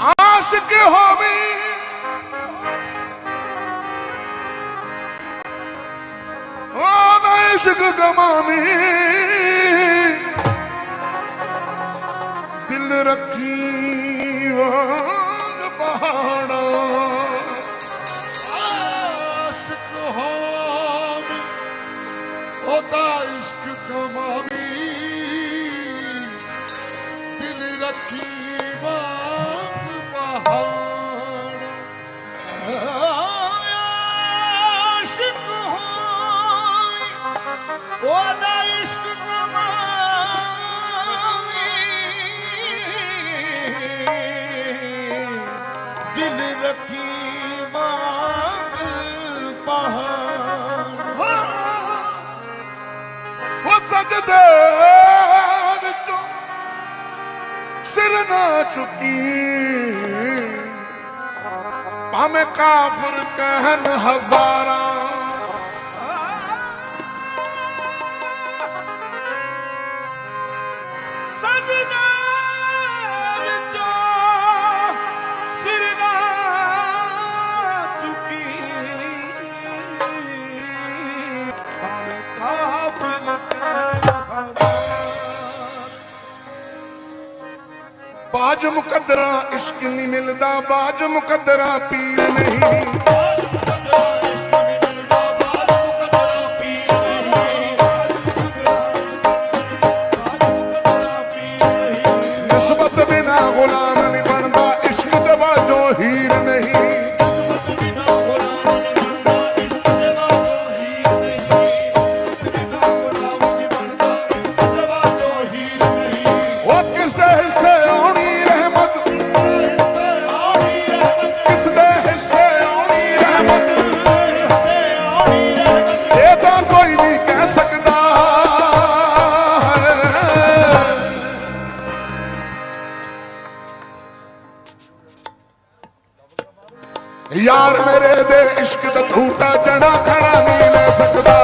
ਆਸ਼ਿਕ ਹੋਵੇ। ਉਹਦਾ ਇਸ਼ਕ ਗਮਾਵੀ। ਦਿਲ ਰੱਖੀ ਵਾਂਗ ਪਹਾੜਾਂ। ਆਸ਼ਿਕ ਹੋਵੇ, ਉਹਦਾ ਇਸ਼ਕ ਕਮਾਵੀ ਦਿਲ ਰੱਖੀ ਵਾਂਗ ਉਹਦਾ ਇਸ਼ਕ ਕਮਾਵੀ ਦਿਲ ਰੱਖੀ ਵਾਂਗ ਪਹਾੜ ਉਹ ਸਜਦੇ ਵਿੱਚੋਂ ਸਿਰ ਨਾ ਚੁੱਕੀ ਭਾਵੇਂ ਕਾਫਰ ਕਹਿਣ ਹਜ਼ਾਰਾਂ ਬਾਜ ਮੁਕੱਦਰਾ ਇਸ਼ਕ ਨਹੀਂ ਮਿਲਦਾ ਬਾਜ ਮੁਕੱਦਰਾ ਪੀਰ ਨਹੀਂ। ਯਾਰ ਮੇਰੇ ਦੇ ਇਸ਼ਕ ਦਾ ਝੂਟਾ ਜਣਾ ਖੜਾ ਨਹੀਂ ਲੈ ਸਕਦਾ।